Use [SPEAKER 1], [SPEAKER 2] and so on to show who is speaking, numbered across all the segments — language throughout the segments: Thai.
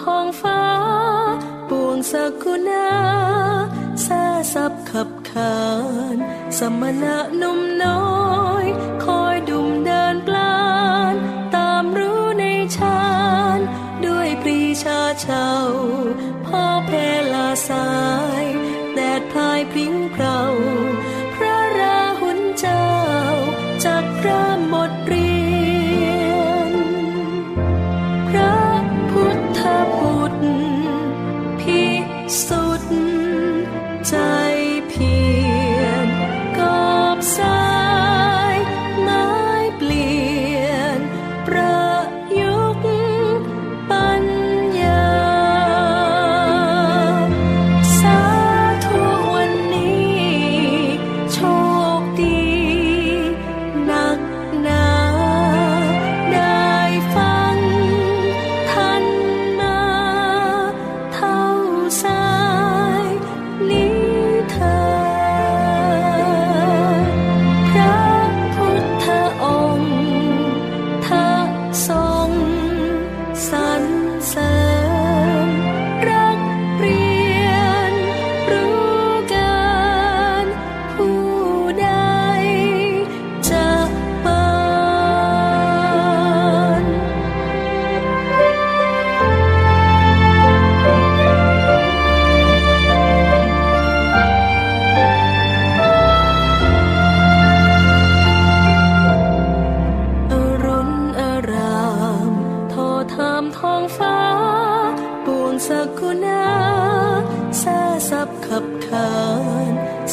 [SPEAKER 1] ท้องฟ้า ปวงสกุณาซาสับขับขาน สมณะนุ่มน้อย คอยดุมเดินปลาน ตามรู้ในชาญด้วยปรีชาเชาพ่อเพลาสาย แดดพลายพริ้งเพรา สุ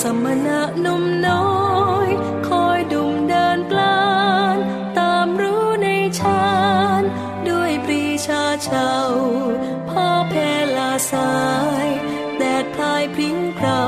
[SPEAKER 1] สมณะนุ่มน้อย คอยดุมเดินกลานตามรู้ในฌานด้วยปรีชาเช่าพ่อแพลาสาย แดดทายพริ้งเครา